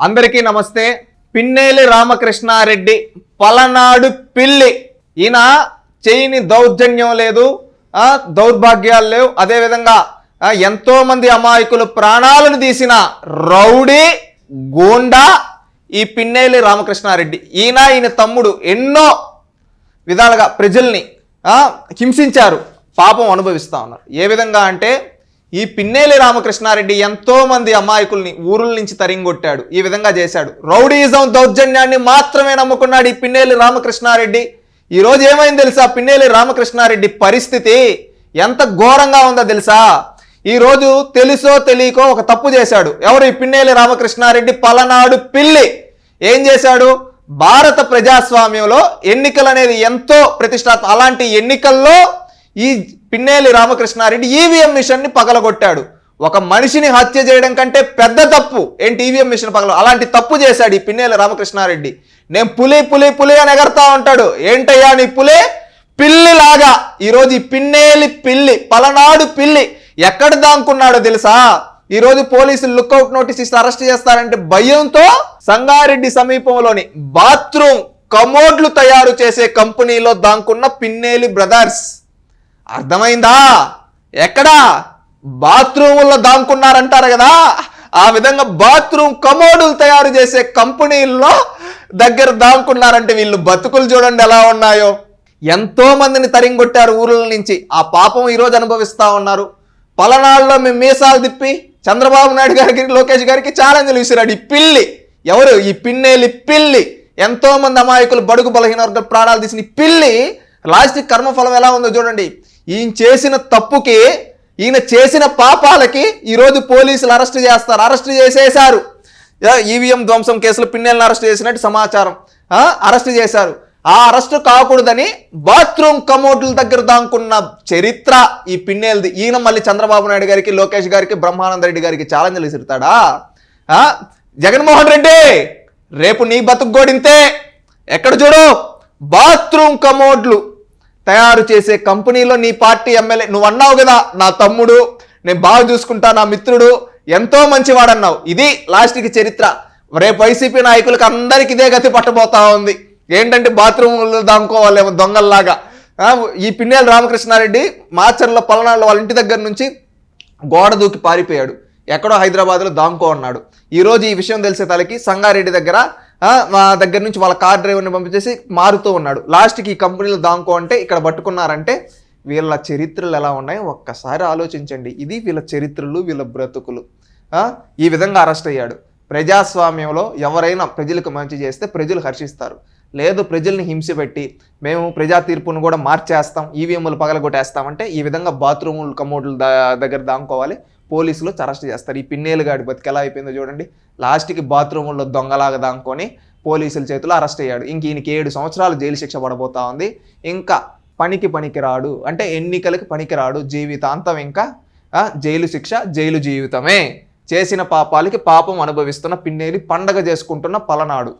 అందరికీ నమస్తే. పిన్నేలి రామకృష్ణారెడ్డి పలనాడు పిల్లి. ఈయన చేయని దౌర్జన్యం లేదు దౌర్భాగ్యాలు లేవు. అదేవిధంగా ఎంతోమంది ఎంతో మంది అమాయకులు ప్రాణాలను తీసిన రౌడీ గోండా ఈ పిన్నేలి రామకృష్ణారెడ్డి. ఈయన ఈయన తమ్ముడు ఎన్నో విధాలుగా ప్రజల్ని హింసించారు. పాపం అనుభవిస్తూ ఉన్నారు. ఏ విధంగా అంటే ఈ పిన్నేలి రామకృష్ణారెడ్డి ఎంతో మంది అమాయకుల్ని ఊరుల నుంచి తరింగొట్టాడు. ఈ విధంగా చేశాడు. రౌడీయిజం దౌర్జన్యాన్ని మాత్రమే నమ్ముకున్నాడు ఈ పిన్నేలి రామకృష్ణారెడ్డి. ఈ రోజు ఏమైంది తెలుసా? పిన్నేలి రామకృష్ణారెడ్డి పరిస్థితి ఎంత ఘోరంగా ఉందో తెలుసా? ఈరోజు తెలుసో తెలియకో ఒక తప్పు చేశాడు. ఎవరు? ఈ పిన్నేలి రామకృష్ణారెడ్డి పలనాడు పిల్లి. ఏం చేశాడు? భారత ప్రజాస్వామ్యంలో ఎన్నికలు అనేది ఎంతో ప్రతిష్టాత్మ అలాంటి ఎన్నికల్లో ఈ పిన్నేలి రామకృష్ణారెడ్డి ఈవీఎం మిషన్ని పగలగొట్టాడు. ఒక మనిషిని హత్య చేయడం కంటే పెద్ద తప్పు. ఏంటి ఈవీఎం మిషన్ పగల? అలాంటి తప్పు చేశాడు ఈ పిన్నేలి రామకృష్ణారెడ్డి. నేను పులి పులి పులి అని ఎగరతా ఉంటాడు. ఏంటయ్యా నీ పులే? పిల్లిలాగా. ఈరోజు ఈ పిన్నేలి పిల్లి పలనాడు పిల్లి ఎక్కడ దాంకున్నాడో తెలుసా? ఈరోజు పోలీసులు లుక్అవుట్ నోటీస్ ఇస్తే అరెస్ట్ చేస్తారంటే భయంతో సంగారెడ్డి సమీపంలోని బాత్రూమ్ కమోడ్లు తయారు చేసే కంపెనీలో దాంకున్న పిన్నేలి బ్రదర్స్. అర్థమైందా? ఎక్కడా? బాత్రూముల్లో దాంకున్నారంటారు కదా? ఆ విధంగా బాత్రూమ్ కమోడులు తయారు చేసే కంపెనీల్లో దగ్గర దాంకున్నారంటే వీళ్ళు బతుకులు చూడండి ఎలా ఉన్నాయో. ఎంతో మందిని తరింగొట్టారు ఊర్ల నుంచి. ఆ పాపం ఈరోజు అనుభవిస్తా ఉన్నారు. పలనాడులో మేము మీసాలు తిప్పి చంద్రబాబు నాయుడు గారికి లోకేష్ గారికి ఛాలెంజ్లు విసిరాడు ఈ పిల్లి. ఎవరు? ఈ పిన్నేలి పిల్లి. ఎంతో మంది అమాయకులు బడుగు బలహీన వర్గాల ప్రాణాలు తీసిన ఈ పిల్లి లాస్ట్ కర్మఫలం ఎలా ఉందో చూడండి. ఈయన చేసిన తప్పుకి ఈయన చేసిన పాపాలకి ఈరోజు పోలీసులు అరెస్ట్ చేస్తారు. అరెస్ట్ చేసేశారు. ఈవీఎం ధ్వంసం కేసులో పిన్నెలను అరెస్ట్ చేసినట్టు సమాచారం. అరెస్ట్ చేశారు. ఆ అరెస్ట్ కాకూడదని బాత్రూమ్ కమోడ్ల దగ్గర దాంకున్న చరిత్ర ఈ పిన్నెలది. ఈయన మళ్ళీ చంద్రబాబు నాయుడు గారికి లోకేష్ గారికి బ్రహ్మానంద రెడ్డి గారికి ఛాలెంజ్లు విసురుతాడా జగన్మోహన్ రెడ్డి రేపు నీ బతుకు గోడింతే. ఎక్కడ చూడు? బాత్రూమ్ కమోడ్లు. తయారు చేసే కంపెనీలో నీ పార్టీ ఎమ్మెల్యే నువ్వు అన్నావు కదా నా తమ్ముడు నేను బాగా చూసుకుంటా నా మిత్రుడు ఎంతో మంచివాడన్నావు. ఇది లాస్ట్కి చరిత్ర. రేపు వైసీపీ నాయకులకు అందరికి ఇదే గతి పట్టబోతా ఉంది. ఏంటంటే బాత్రూమ్లో దాముకోవాలేమో దొంగల్లాగా. ఈ పిన్నేల రామకృష్ణారెడ్డి మాచర్ల పలనాళ్ళు వాళ్ళ ఇంటి దగ్గర నుంచి గోడ దూకి పారిపోయాడు. ఎక్కడో హైదరాబాద్లో దాంకో అన్నాడు ఈరోజు ఈ విషయం తెలిసే తలకి సంగారెడ్డి దగ్గర మా దగ్గర నుంచి వాళ్ళ కార్ డ్రైవర్ని పంపించేసి మారుతూ ఉన్నాడు. లాస్ట్కి ఈ కంపెనీలు దాంకో అంటే ఇక్కడ పట్టుకున్నారంటే వీళ్ళ చరిత్రలు ఎలా ఉన్నాయో ఒక్కసారి ఆలోచించండి. ఇది వీళ్ళ చరిత్రలు వీళ్ళ బ్రతుకులు. ఈ విధంగా అరెస్ట్ అయ్యాడు. ప్రజాస్వామ్యంలో ఎవరైనా ప్రజలకు మంచి చేస్తే ప్రజలు హర్షిస్తారు. లేదు ప్రజల్ని హింస పెట్టి మేము ప్రజా తీర్పును కూడా మార్చేస్తాం ఈవీఎంలు పగలగొట్టేస్తామంటే ఈ విధంగా బాత్రూములు కమోడ్లు దగ్గర దాముకోవాలి. పోలీసులు అరెస్ట్ చేస్తారు. ఈ పిన్నేలు గాడి బతికి ఎలా అయిపోయిందో చూడండి. లాస్ట్కి బాత్రూముల్లో దొంగలాగా దాముకొని పోలీసుల చేతిలో అరెస్ట్ అయ్యాడు. ఇంక ఈయనకి ఏడు సంవత్సరాలు జైలు శిక్ష పడబోతా ఉంది. ఇంకా పనికి పనికిరాడు. అంటే ఎన్నికలకి పనికిరాడు. జీవితాంతం ఇంకా జైలు శిక్ష జైలు జీవితమే. చేసిన పాపాలకి పాపం అనుభవిస్తున్న పిన్నేలి పండగ చేసుకుంటున్న పలనాడు.